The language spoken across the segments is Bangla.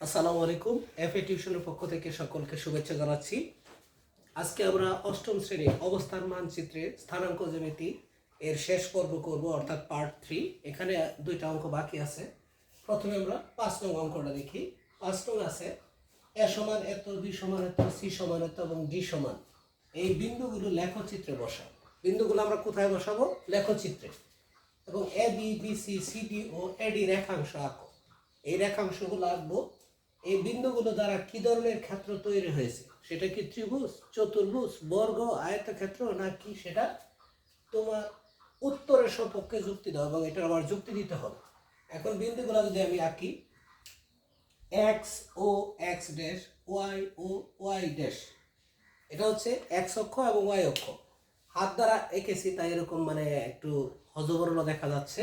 আসসালামু আলাইকুম এফ টিউশনের পক্ষ থেকে সকলকে শুভেচ্ছা জানাচ্ছি। আজকে আমরা অষ্টম শ্রেণি অবস্থান মানচিত্রে স্থানাঙ্ক জ্যামিতি এর শেষ পর্ব করব, অর্থাৎ পার্ট থ্রি এখানে দুইটা অঙ্ক বাকি আছে। প্রথমে আমরা পাঁচ নং অঙ্কটা দেখি। পাঁচ নং আছে, এ সমান এত, বি সমান এত, সি সমান এত এবং ডি সমান। এই বিন্দুগুলো লেখচিত্রে বসাও। বিন্দুগুলো আমরা কোথায় বসাবো? লেখচিত্রে। এবং A B B C C D O AD রেখাংশ আঁকো। এই রেখাংশগুলো আঁকবো। এই বিন্দুগুলো দ্বারা কি ধরনের ক্ষেত্র তৈরি হয়েছে? সেটা কি ত্রিভুজ, চতুর্ভুজ, বর্গ, আয়তক্ষেত্র না কি সেটা তোমার উত্তরের সপক্ষে যুক্তি দাও এবং এটা আমার যুক্তি দিতে হবে। এখন বিন্দুগুলো যদি আমি আঁকি এক্স ও এক্স ড্যাশ ওয়াই ও ওয়াই ড্যাশ এটা হচ্ছে এক্স অক্ষ এবং ওয়াই অক্ষ। হাত দ্বারা এঁকেছি, তাই এরকম মানে একটু হজবরল দেখা যাচ্ছে।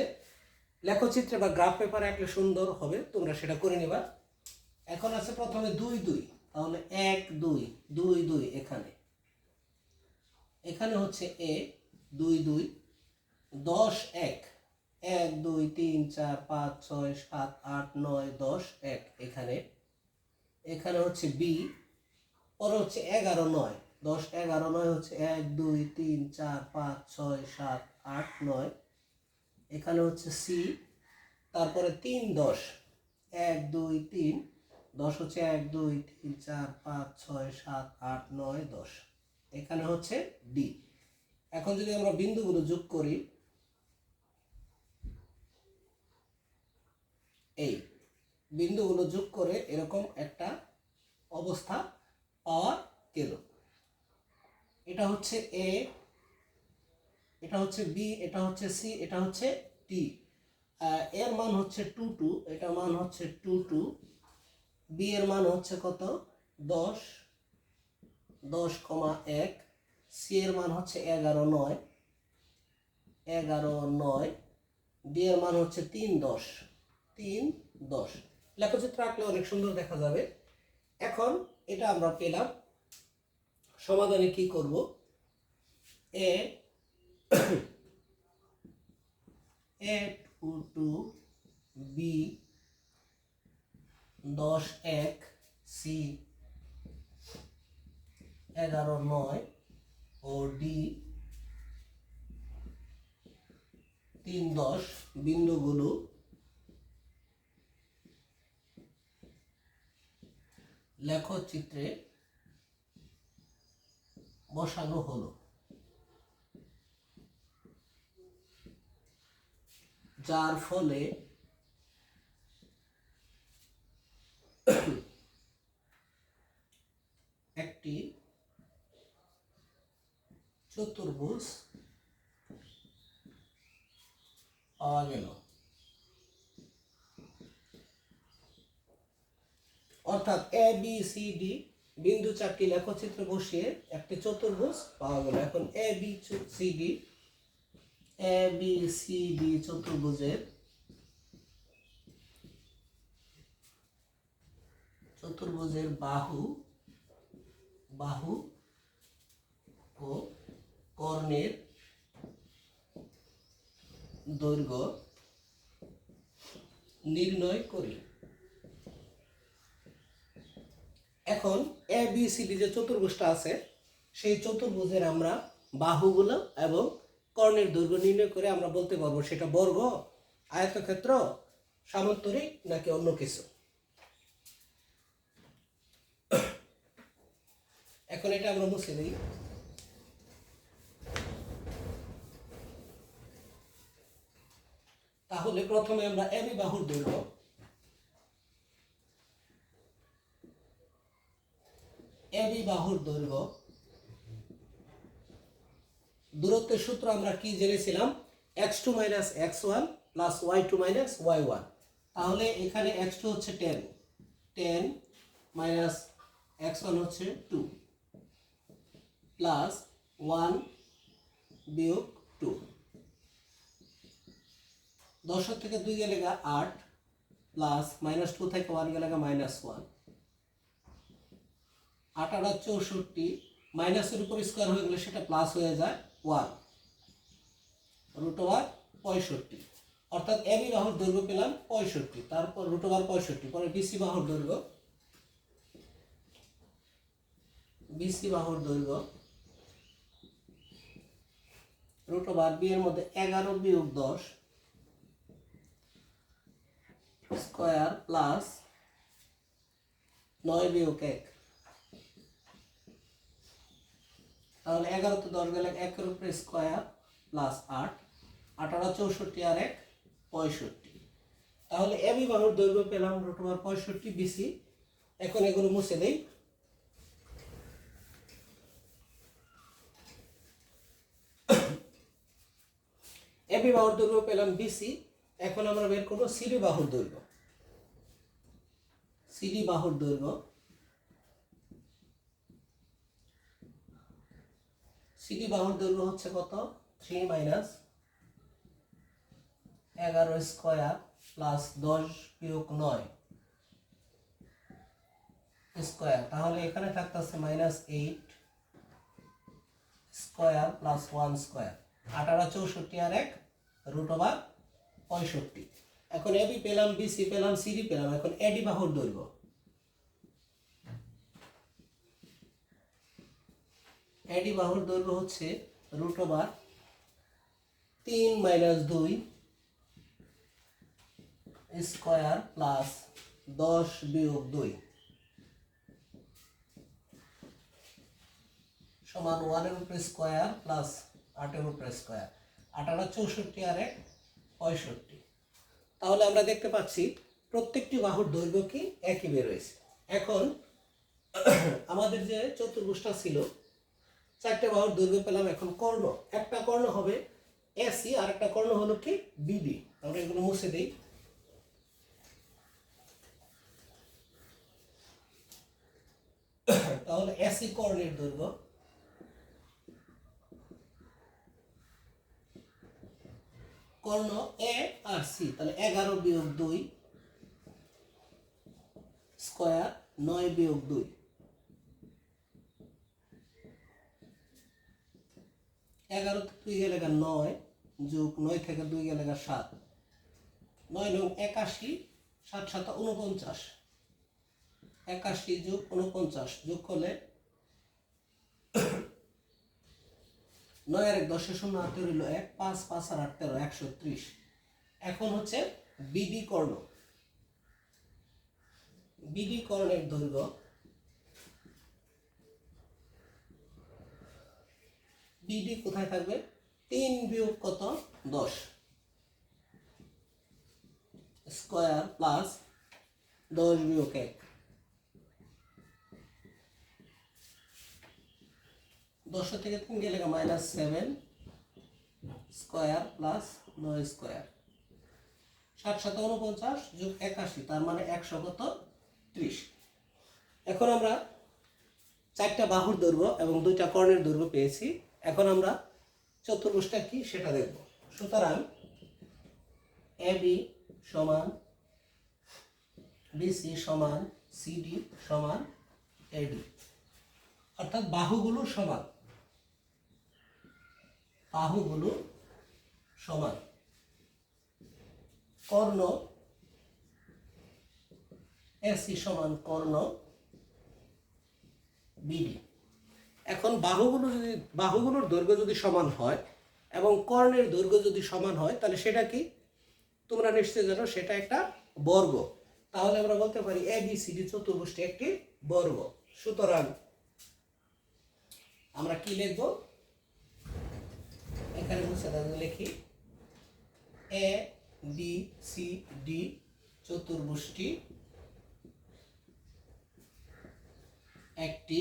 লেখচিত্রে বা গ্রাফ পেপারে আঁকলে সুন্দর হবে, তোমরা সেটা করে নিবা। এখন আছে প্রথমে দুই দুই, তাহলে এক, দুই দুই দুই এখানে। এখানে হচ্ছে এ, দুই দুই, দশ, এক। এক, দুই, তিন, চার, পাঁচ, ছয়, সাত, আট, নয়, দশ, এক এখানে। এখানে হচ্ছে বি, পরে হচ্ছে এগারো, নয়। দশ, এগারো, নয় হচ্ছে এক, দুই, তিন, চার, পাঁচ, ছয়, সাত, আট, নয়। এখানে হচ্ছে সি তারপরে তিন দশ, এক, দুই, তিন, দশ হচ্ছে এক, দুই, তিন, চার, পাঁচ, ছয়, সাত, আট, নয়, দশ। এখানে হচ্ছে ডি এখন যদি আমরা বিন্দুগুলো যোগ করি, এই বিন্দুগুলো যোগ করে এরকম একটা অবস্থা পাওয়া গেল। এটা হচ্ছে এ এটা হচ্ছে বি এটা হচ্ছে সি এটা হচ্ছে টি এর মান হচ্ছে টু টু এটা মান হচ্ছে টু টু বি এর মান হচ্ছে কত? দশ দশ কমা এক সি এর মান হচ্ছে এগারো নয় এগারো নয় ডি এর মান হচ্ছে তিন দশ তিন দশ। লেখচিত্র আঁকলে অনেক সুন্দর দেখা যাবে। এখন এটা আমরা পেলাম, সমাধানে কি করব? A A two two B দশ, এক, সি, এগারো, নয়, ও, ডি, তিন, দশ, বিন্দুগুলো লেখচিত্রে বসানো হলো। যার ফলে একটি চতুর্ভুজ পাওয়া গেল। অর্থাৎ এ বি সি ডি বিন্দু চারটি লেখচিত্রে বসিয়ে একটি চতুর্ভুজ পাওয়া গেল। এখন A B C D A B C D চতুর্ভুজের চতুর্ভুজের বাহু বাহু, ও কর্ণের দৈর্ঘ্য নির্ণয় করি। এখন এ বি সি ডি যে চতুর্ভুজটা আছে, সেই চতুর্ভুজের আমরা বাহুগুলো এবং কর্ণের দৈর্ঘ্য নির্ণয় করে আমরা বলতে পারব সেটা বর্গ, আয়তক্ষেত্র, সামন্তরিক নাকি অন্য কিছু। এখন এটা আমরা মুছে দিই। তাহলে প্রথমে আমরা এবি বাহুর দৈর্ঘ্য। এবি বাহুর দৈর্ঘ্য দূরত্বের সূত্র আমরা কি জেনেছিলাম? X two minus X one plus Y two minus Y one তাহলে এখানে এক্স টু হচ্ছে ten ten minus X one হচ্ছে টু প্লাস ওয়ান বিয়োগ টু দশের থেকে দুই গেলে গা আট প্লাস মাইনাস টু থেকে ওয়ান গেলে গা মাইনাস ওয়ান আট আট চৌষট্টি মাইনাসের উপর স্কোয়ার হয়ে গেলে সেটা প্লাস হয়ে যায়। ওয়ান। রুট ওভার পঁয়ষট্টি। অর্থাৎ এবি বাহুর দৈর্ঘ্য পেলাম পঁয়ষট্টি। তারপর রুট ওভার পঁয়ষট্টি, পরে বিসি বাহুর দৈর্ঘ্য। বিসি বাহুর দৈর্ঘ্য। রুট ওভার বি এর মধ্যে এগারো বিয়োগ দশ স্কোয়ার প্লাস নয় বিয়োগ এক। তাহলে এগারো তো দশ গেলে একের উপরে স্কোয়ার প্লাস আট। আঠারো চৌষট্টি আর এক, পঁয়ষট্টি। তাহলে এবি বাহুর দৈর্ঘ্য পেলাম রুট ওভার পঁয়ষট্টি বিসি এখন এগুলো মুছে দেই। এবি বাহুর দৈর্ঘ্য পেলাম বিসি এখন আমরা বের করব সিডি বাহুর দৈর্ঘ্য। সিডি বাহুর দৈর্ঘ্য। সিডি বাহুর দৈর্ঘ্য হচ্ছে কত? থ্রি মাইনাস এগারো স্কোয়ার প্লাস দশ বিয়োগ নয় স্কোয়ার তাহলে এখানে থাকতেছে minus eight square plus one square আঠারো চৌষট্টি আর এক রুট ওভার পঁয়ষট্টি। এখন এবি পেলাম বিসি পেলাম সিডি পেলাম। এখন এডি বাহুর দৈর্ঘ্য। এডি বাহুর দৈর্ঘ্য হচ্ছে রুট ওভার তিন মাইনাস দুই স্কোয়ার প্লাস দশ বিয়োগ দুই সমান ওয়ানের উপরে স্কোয়ার প্লাস আটের উপরে স্কোয়ার। আঠারো চৌষট্টি আর এক পঁয়ষট্টি। তাহলে আমরা দেখতে পাচ্ছি প্রত্যেকটি বাহুর দৈর্ঘ্য কি একই বেরোয়েছে এখন আমাদের যে চতুর্ভুজটা ছিল চারটে বাহুর দৈর্ঘ্য পেলাম এখন কর্ণ। একটা কর্ণ হবে এসি আর একটা কর্ণ হলো কি বিডি আমরা এগুলো মুছে দিই। তাহলে এসি কর্ণের দৈর্ঘ্য। কর্ণ এ আর সি তাহলে এগারো বিয়োগ দুই স্কোয়ার নয় বিয়োগ দুই। এগারো দুই গা নয় যোগ নয় থেকে দুই গা সাত। নয় নং একাশি, সাত সাত উনপঞ্চাশ একাশি যোগ উনপঞ্চাশ যোগ করলে নয় আর এক দশে শূন্য আট রইল এক, পাঁচ পাঁচ আর আট তেরো, একশো ত্রিশ। এখন হচ্ছে বিডি কর্ণ বিডি কর্ণের দৈর্ঘ্য বিডি কোথায় থাকবে? তিন বিয়োগ কত? দশ। স্কোয়ার প্লাস দশ বিয়োগ এক। দশ থেকে তিন গেলে মাইনাস সেভেন স্কোয়ার প্লাস নয় স্কোয়ার ষাট সাত উনপঞ্চাশ যোগ একাশি, তার মানে একশো কত? ত্রিশ। এখন আমরা চারটা বাহুর দৈর্ঘ্য এবং দুইটা কর্ণের দৈর্ঘ্য পেয়েছি। এখন আমরা চতুর্ভুজটা কি সেটা দেখব। সুতরাং এ বি সমান বিসি সমান সিডি সমান এডি অর্থাৎ বাহুগুলো সমান। বাহুগুলো সমান। কর্ণ এসি সমান কর্ণ বিডি এখন বাহুগুলো যদি, বাহুগুলোর দৈর্ঘ্য যদি সমান হয় এবং কর্ণের দৈর্ঘ্য যদি সমান হয়, তাহলে সেটা কি? তোমরা নিশ্চয়ই জানো সেটা একটা বর্গ। তাহলে আমরা বলতে পারি এ বি সি ডি চতুর্ভুষ্টি একটি বর্গ। সুতরাং আমরা কি লিখব? এখানে মুছে লিখি এ বি সি ডি চতুর্ভুষ্টি একটি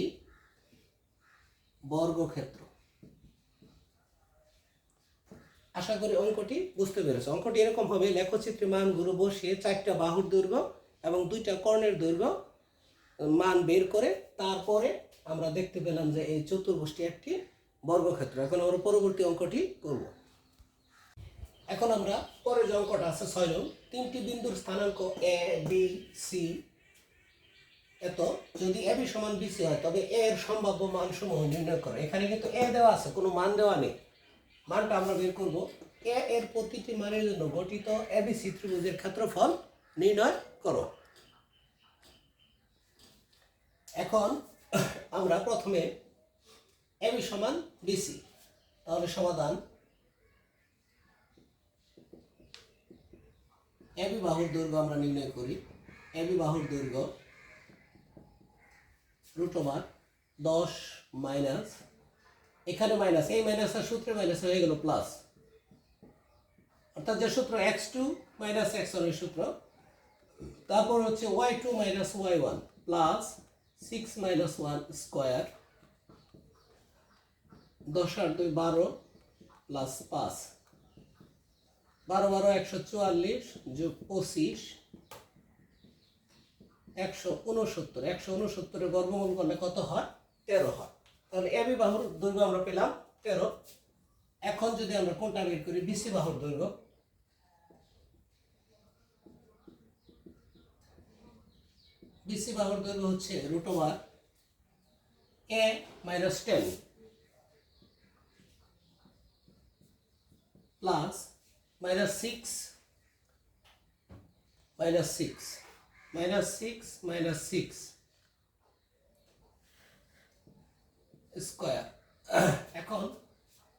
বর্গক্ষেত্র। আশা করি অঙ্কটি বুঝতে পেরেছ। অঙ্কটি এরকম হবে লেখচিত্রে মানগুলো বসিয়ে চারটা বাহুর দৈর্ঘ্য এবং দুইটা কর্ণের দৈর্ঘ্য মান বের করে তারপরে আমরা দেখতে পেলাম যে এই চতুর্ভুজটি একটি বর্গক্ষেত্র। এখন আমরা পরবর্তী অঙ্কটি করব। এখন আমরা পরে যে অঙ্কটা আছে, ছয় নং। তিনটি বিন্দুর স্থানাঙ্ক এ বি সি এত, যদি এ বি সমান বিসি হয়, তবে এ এর সম্ভাব্য মান সমূহ নির্ণয় করো। এখানে কিন্তু এ দেওয়া আছে, কোনো মান দেওয়া নেই। মানটা আমরা বের করব। এ এর প্রতিটি মানের জন্য গঠিত এ এবিসি ত্রিভুজের ক্ষেত্রফল নির্ণয় করো। এখন আমরা প্রথমে এবি সমান বিসি তাহলে সমাধান এবি বাহুর দৈর্ঘ্য আমরা নির্ণয় করি। এবি বাহুর দৈর্ঘ্য রুট ওভার দশ মাইনাস এখানে মাইনাস এই মাইনাসের সূত্রে মাইনাস হয়ে গেল প্লাস অর্থাৎ যে সূত্র এক্স টু মাইনাস এক্স ওয়ানের সূত্র, তারপর হচ্ছে Y two minus Y one plus six minus one square দশ আর দুই বারো প্লাস পাঁচ। বারো বারো একশো চুয়াল্লিশ যোগ পঁচিশ একশো উনসত্তর, একশো উনসত্তরের বর্গমূল করলে কত হয়? তেরো হয়। তাহলে এবি বাহুর দৈর্ঘ্য আমরা পেলাম তেরো। এখন যদি আমরা কোনটা বের করি? বিসি বাহুর দৈর্ঘ্য। বিসি বাহুর দৈর্ঘ্য হচ্ছে root over A minus ten plus minus six minus six. Minus six minus six square এখন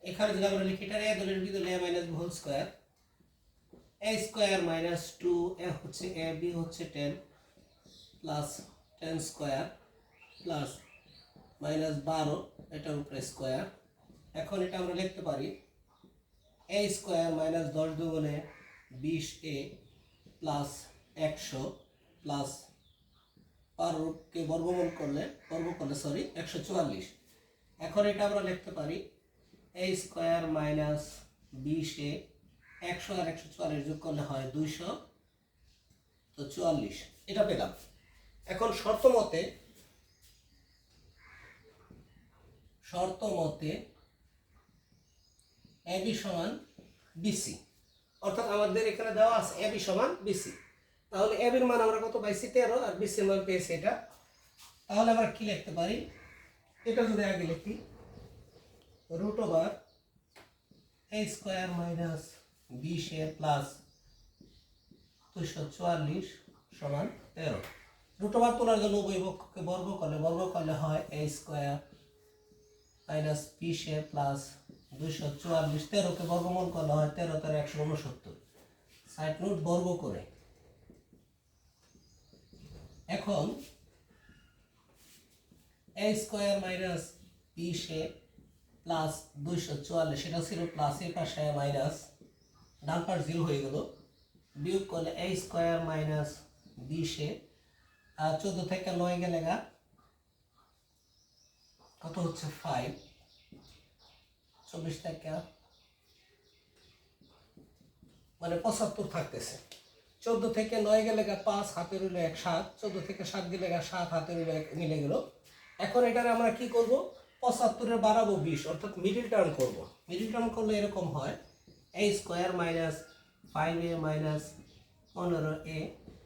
এখানে যদি আমরা লিখি, এটা এ দলের দলে A minus whole square A square minus two A হচ্ছে এ বি হচ্ছে ten plus ten square plus minus বারো এটার উপরে স্কোয়ার এখন এটা আমরা লিখতে পারি এ স্কোয়ার মাইনাস দশ দুগুণে বিশ এ প্লাস একশো প্লাস বারোকে বর্গমূল করলে বর্গ করলে সরি একশো চুয়াল্লিশ। এখন এটা আমরা লিখতে পারি এ স্কোয়ার মাইনাস বিশ এ একশো আর একশো চুয়াল্লিশ যোগ করলে হয় দুইশো। তো চুয়াল্লিশ, এটা পেলাম। এখন শর্ত মতে শর্ত মতে এবি সমান বিসি অর্থাৎ আমাদের এখানে দেওয়া আছে এবি সমান বিসি তাহলে এবির মান আমরা কত পাইছি? তেরো আর বিসির মান পেয়েছি এটা। তাহলে আমরা কি লিখতে পারি? এটা যদি আগে লিখি root over A square minus বিশ এ প্লাস দুশো চুয়াল্লিশ সমান তেরো। রুট ওভার তোলার জন্য উভয় পক্ষকে বর্গ করলে বর্গ করলে হয় এ স্কোয়ার মাইনাস বিশ এ প্লাস দুশো চুয়াল্লিশ। তেরোকে বর্গমূল করলে হয় তেরো তেরো একশো উনসত্তর। সাইড নোট বর্গ করে। এখন এ স্কোয়ার মাইনাস বিশ এ প্লাস দুইশো চুয়াল্লিশ, সেটা ছিল প্লাস এর পাশে মাইনাস ডান পাশ জিরো হয়ে গেল। বিয়োগ করলে এ স্কোয়ার মাইনাস বিশে আর চোদ্দ থেকে নয় গেলে গা, কত হচ্ছে ফাইভ চব্বিশ থেকে মানে পঁচাত্তর থাকতেছে। চোদ্দ থেকে নয় গেলে পাঁচ, হাতে রইল এক, সাত। চোদ্দ থেকে সাত গেলে সাত, হাতে রইল এক, মিলে গেল। এখন এটারে আমরা কি করব? পঁচাত্তরের বাড়াবো বিশ, অর্থাৎ মিডিল টার্ম করব। মিডিল টার্ম করলে এরকম হয় A square minus five A minus পনেরো এ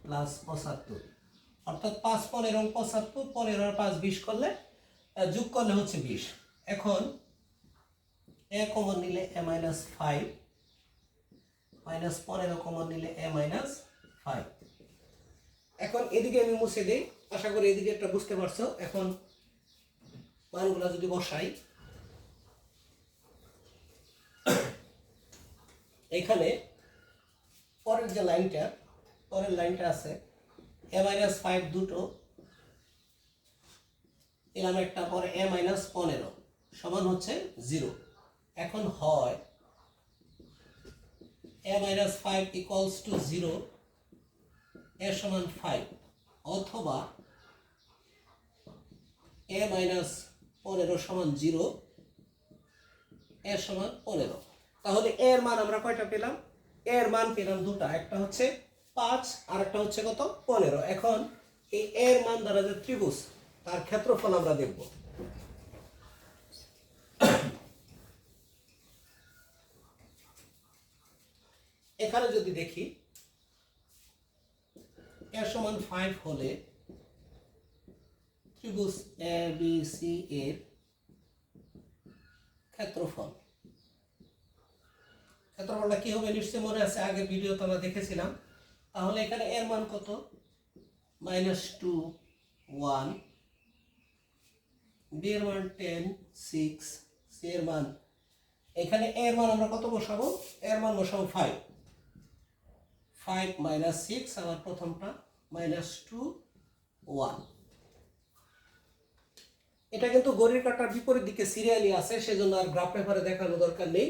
প্লাস পঁচাত্তর। অর্থাৎ পাঁচ পনেরো পঁচাত্তর, পনেরো আর পাঁচ বিশ করলে যোগ করলে হচ্ছে বিশ। এখন এ কমন নিলে এ মাইনাস ফাইভ মাইনাস পনেরো কমন নিলে এ মাইনাস ফাইভ এখন এদিকে আমি মুছে দিই। আশা করি এদিকে একটা বুঝতে পারছ। এখন মানগুলা যদি বসাই। এখানে পরের যে লাইনটা, পরের লাইনটা আছে এ মাইনাস ফাইভ দুটো। এলাম একটা পরে এ মাইনাস পনেরো। সমান হচ্ছে জিরো এখন হয় A minus five equals to zero A সমান ফাইভ অথবা এ মাইনাস পনেরো সমান জিরো এ সমান পনেরো। তাহলে এর মান আমরা কয়টা পেলাম? এর মান পেলাম দুটা, একটা হচ্ছে পাঁচ, আর একটা হচ্ছে কত? পনেরো। এখন এই এর মান দ্বারা যে ত্রিভুজ, তার ক্ষেত্রফল আমরা দেখব। এখানে যদি দেখি এর সমান ফাইভ হলে ত্রিভুজ এ বি সি এর ক্ষেত্রফল। ক্ষেত্রফলটা কি হবে নিশ্চয়ই মনে আছে? আগের ভিডিওতে আমরা দেখেছিলাম। তাহলে এখানে এর মান কত? মাইনাস টু ওয়ান বি এর মান টেন সিক্স সি এর মান। এখানে এর মান আমরা কত বসাবো? এর মান বসাবো ফাইভ ফাইভ মাইনাস সিক্স আবার প্রথমটা মাইনাস টু ওয়ান এটা কিন্তু গড়ির কাটার বিপরীত দিকে সিরিয়ালি আছে, সেজন্য আর গ্রাফ পেপারে দেখানোর দরকার নেই।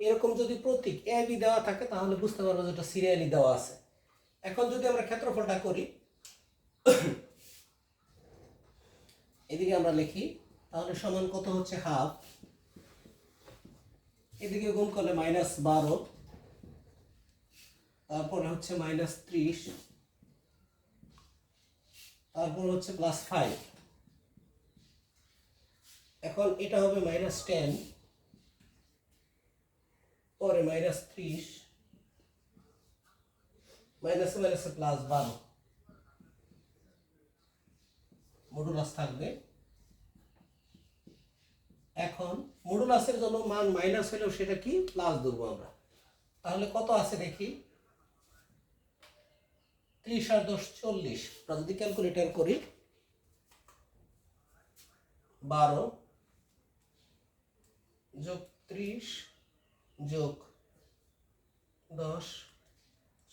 এরকম যদি প্রতীক এ দেওয়া থাকে, তাহলে বুঝতে পারব যে এটা সিরিয়ালি দেওয়া আছে। এখন যদি আমরা ক্ষেত্রফলটা করি, এদিকে আমরা লিখি, তাহলে সমান কত হচ্ছে হাফ এদিকে গুণ করলে মাইনাস বারো। তারপরে হচ্ছে মাইনাস ত্রিশ, তারপর হচ্ছে প্লাস ফাইভ এখন এটা হবে মাইনাস টেন পরে মাইনাস ত্রিশ মাইনাসে মাইনাসে প্লাস বারো। মডুলাস থাকবে। এখন মডুলাসের জন্য মান মাইনাস হলেও সেটা কি? প্লাস ধরবো আমরা। তাহলে কত আছে দেখি? ত্রিশ আর দশ চল্লিশ। আমরা যদি ক্যালকুলেটার করি, বারো যোগ ত্রিশ যোগ দশ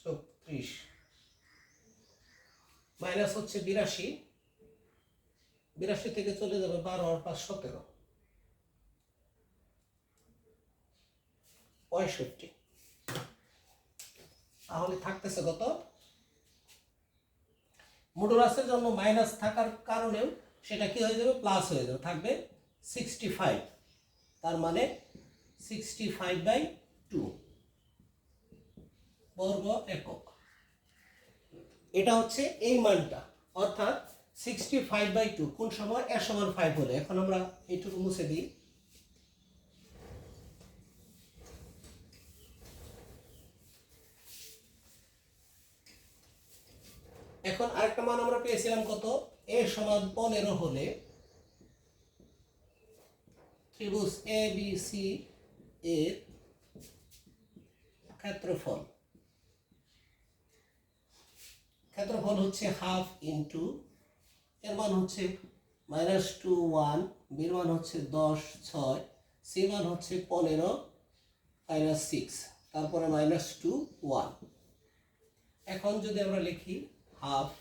যোগ ত্রিশ। মাইনাস হচ্ছে বিরাশি। বিরাশি থেকে চলে যাবে বারো আর পাঁচ সতেরো। পঁয়ষট্টি। তাহলে থাকতেছে কত? মডুলাসের জন্য মাইনাস থাকার কারণেও সেটা কি হয়ে যাবে? প্লাস হয়ে যাবে। থাকবে সিক্সটি ফাইভ তার মানে সিক্সটি ফাইভ বাই টু বর্গ একক। এটা হচ্ছে এই মানটা। অর্থাৎ সিক্সটি ফাইভ বাই টু কোন সময়? এ সমান ফাইভ হলে। এখন আমরা এইটুকু মুছে দিই। এখন আরেকটা মান আমরা পেয়েছিলাম কত? এ সমান পনেরো হলে ত্রিভুজ এ বি সি এর ক্ষেত্রফল। ক্ষেত্রফল হচ্ছে হাফ ইন্টু এর মান হচ্ছে মাইনাস টু ওয়ান বির মান হচ্ছে দশ, ছয় সি মান হচ্ছে পনেরো মাইনাস সিক্স তারপরে মাইনাস টু ওয়ান এখন যদি আমরা লিখি হাফ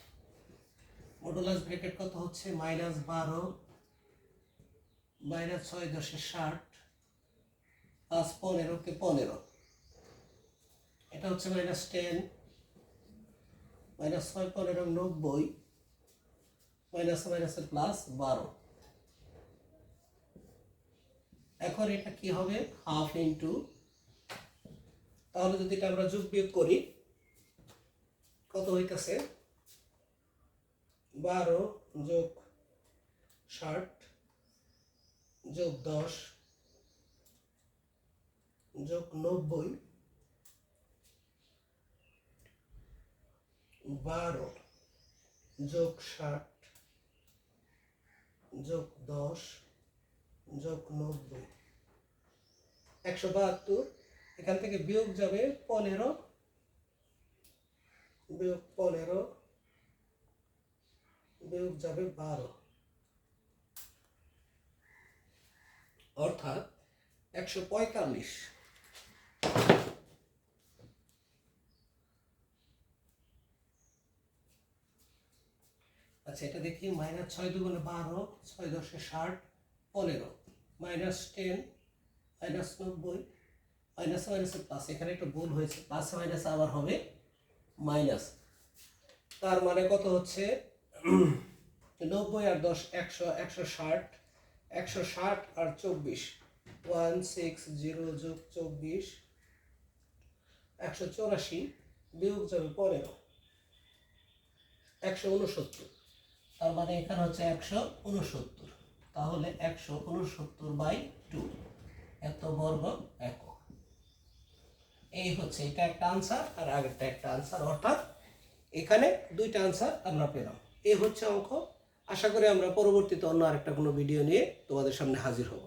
মডুলাস ব্র্যাকেট কত হচ্ছে? মাইনাস বারো মাইনাস ছয় দশে ষাট প্লাস পনেরোকে পনেরো। এটা হচ্ছে মাইনাস টেন মাইনাস ছয় পনেরো নব্বই মাইনাস মাইনাসের প্লাস বারো। এখন এটা কি হবে? হাফ ইন্টু তাহলে যদি এটা আমরা যোগ বিয়োগ করি, কত হইতেছে? বারো যোগ ষাট যোগ দশ যোগ নব্বই বারো যোগ ষাট যোগ দশ যোগ নব্বই। একশো বাহাত্তর, এখান থেকে বিয়োগ যাবে পনেরো, বিয়োগ পনেরো বিয়োগ যাবে বারো। অর্থাৎ একশো পঁয়তাল্লিশ। আচ্ছা এটা দেখি মাইনাস ছয় দুগুণে বারো, ছয় দশে ষাট, পনেরো। মাইনাস টেন মাইনাস নব্বই মাইনাস মাইনাসে প্লাস এখানে একটু ভুল হয়েছে প্লাস মাইনাস আবার হবে মাইনাস তার মানে কত হচ্ছে? নব্বই আর দশ, একশো একশো ষাট একশো ষাট আর চব্বিশ। ওয়ান সিক্স জিরো যোগ চব্বিশ, একশো চৌরাশি, বিয়োগ যাবে পনেরো। একশো উনসত্তর। তার মানে এখানে হচ্ছে একশো উনসত্তর। তাহলে একশো উনসত্তর বাই টু। এত বর্গ একক। এই হচ্ছে এটা একটা আনসার আর আগেরটা একটা আনসার অর্থাৎ এখানে দুইটা আনসার আমরা পেলাম। এই হচ্ছে অঙ্ক। আশা করি আমরা পরবর্তীতে অন্য আরেকটা কোনো ভিডিও নিয়ে তোমাদের সামনে হাজির হব।